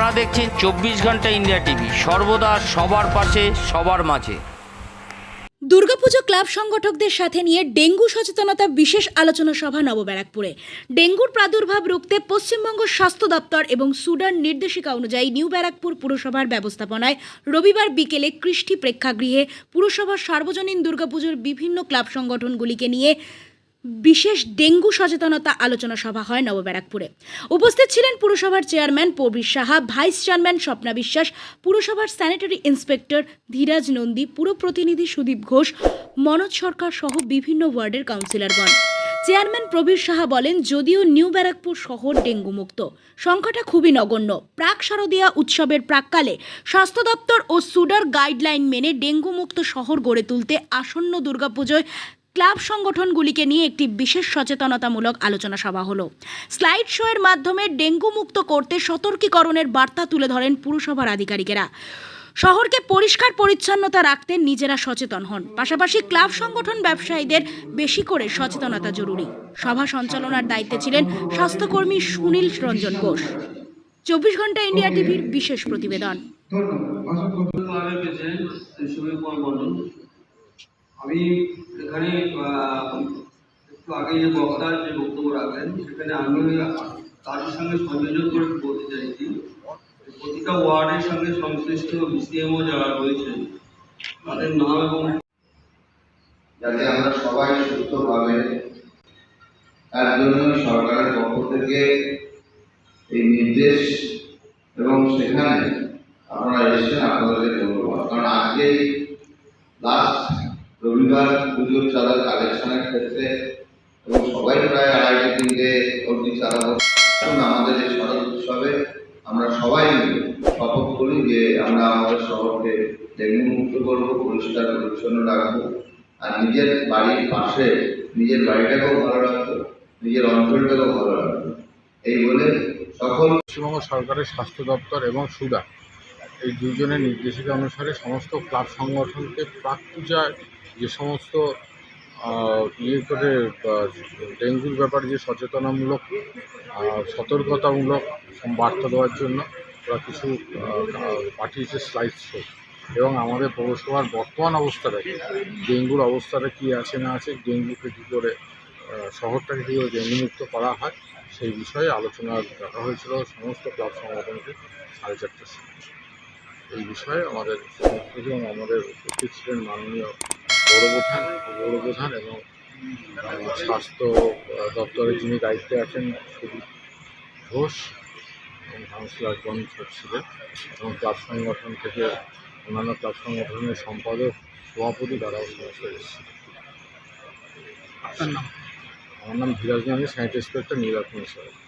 আপনারা দেখছেন চব্বিশ ঘণ্টা ইন্ডিয়া টিভি। সর্বদা সবার পাশে, সবার মাঝে। দুর্গাপুজো ক্লাব সংগঠকদের সাথে নিয়ে ডেঙ্গু সচেতনতা বিশেষ আলোচনা সভা নবব্যারাকপুরে। ডেঙ্গুর প্রাদুর্ভাব রুখতে পশ্চিমবঙ্গ স্বাস্থ্য দপ্তর এবং সুডান নির্দেশিকা অনুযায়ী নিউ ব্যারাকপুর পুরসভার ব্যবস্থাপনায় রবিবার বিকেলে কৃষ্টি প্রেক্ষাগৃহে পুরসভার সার্বজনীন দুর্গাপুজোর বিভিন্ন ক্লাব সংগঠনগুলিকে নিয়ে বিশেষ ডেঙ্গু সচেতনতা আলোচনা সভা হয় নবব্যারাকপুরে। উপস্থিত ছিলেন পুরসভার chairman Prabir Saha, vice chairman Swapna Biswas, পুরসভার স্যানিটারি ইন্সপেক্টর ধীরাজ নন্দী পুর প্রতিনিধি সুদীপ ঘোষ, মনোজ সরকার সহ বিভিন্ন ওয়ার্ডের কাউন্সিলরগণ। চেয়ারম্যান প্রবীর সাহা বলেন, যদিও নিউ ব্যারাকপুর শহর ডেঙ্গু মুক্ত সংখ্যাটা খুবই নগণ্য। প্রাক শারদীয়া উৎসবের প্রাককালে স্বাস্থ্য দপ্তর ও সুডার গাইডলাইন মেনে ডেঙ্গু মুক্ত শহর গড়ে তুলতে আসন্ন দুর্গাপুজোয় ক্লাব সংগঠনগুলিকে নিয়ে একটি বিশেষ সচেতনতামূলক আলোচনা সভা হলো। স্লাইড শো এর মাধ্যমে ডেঙ্গু মুক্ত করতে সতর্কীকরণের বার্তা তুলে ধরেন পুরসভার আধিকারিকেরা। শহরকে পরিষ্কার পরিচ্ছন্নতা রাখতে নিজেরা সচেতন হন। পাশাপাশি ক্লাব সংগঠন ব্যবসায়ীদের বেশি করে সচেতনতা জরুরি। সভা সঞ্চালনার দায়িত্বে ছিলেন স্বাস্থ্যকর্মী সুনীল রঞ্জন ঘোষ চব্বিশ ঘণ্টা ইন্ডিয়া টিভির বিশেষ প্রতিবেদন। আমি এখানে একটু আগে যে বক্তার যে বক্তব্য রাখলেন, সেখানে আমি তাদের সঙ্গে সংযোজন করে বলতে চাইছি। প্রতিটা ওয়ার্ডের সঙ্গে সংশ্লিষ্ট বিসিএমও যারা রয়েছে তাদের নাম এবং যাতে আমরা সবাই সুস্থভাবে তার জন্য সরকারের পক্ষ থেকে এই নির্দেশ এবং সেখানে আপনারা এসেছেন আপনাদের কারণ আজকে লাস্ট রবিবার পুজোর চাঁদার কালেকশনের ক্ষেত্রে এবং সবাই প্রায় আড়াইটে, তিনটে অবধি চাঁদা এখন আমাদের এই শরৎ উৎসবে আমরা সবাই শপথ করি যে আমরা আমাদের শহরকে ডেঙ্গু মুক্ত করব, পরিষ্কার, পরিচ্ছন্ন রাখব। আর নিজের বাড়ির পাশে, নিজের বাড়িটাকেও ভালো রাখব, নিজের অঞ্চলটাকেও ভালো রাখব। এই বলে সকল পশ্চিমবঙ্গ সরকারের স্বাস্থ্য দপ্তর এবং সুদা এই দুজনের নির্দেশিকা অনুসারে সমস্ত ক্লাব সংগঠনকে প্রাক পূজায় যে সমস্ত ইয়ে করে ডেঙ্গুর ব্যাপারে যে সচেতনামূলক সতর্কতামূলক বার্তা দেওয়ার জন্য ওরা কিছু পাঠিয়েছে স্লাইড শো এবং আমাদের পৌরসভার বর্তমান অবস্থাটা ডেঙ্গুর অবস্থাটা কী আছে, না আছে? ডেঙ্গুকে কী করে শহরটাকে কী করে ডেঙ্গুমুক্ত করা হয়? সেই বিষয়ে আলোচনা রাখা হয়েছিল। সমস্ত ক্লাব সংগঠনকে সাড়ে চারটার সময়। এই বিষয়ে আমাদের এবং আমাদের উপস্থিত ছিলেন মাননীয় পৌরপ্রধান পৌরপ্রধান এবং স্বাস্থ্য দপ্তরের যিনি দায়িত্বে আছেন সুদীপ ঘোষ এবং কাউন্সিলরগণ ছিলেন এবং ক্লাব সংগঠন থেকে অন্যান্য ক্লাব সংগঠনের সম্পাদক সভাপতি তারাও সমস্ত এসেছিল আমার নাম ধীরাজ গান্ধী সাইন্ট ইন্সপেক্টর মিশর এ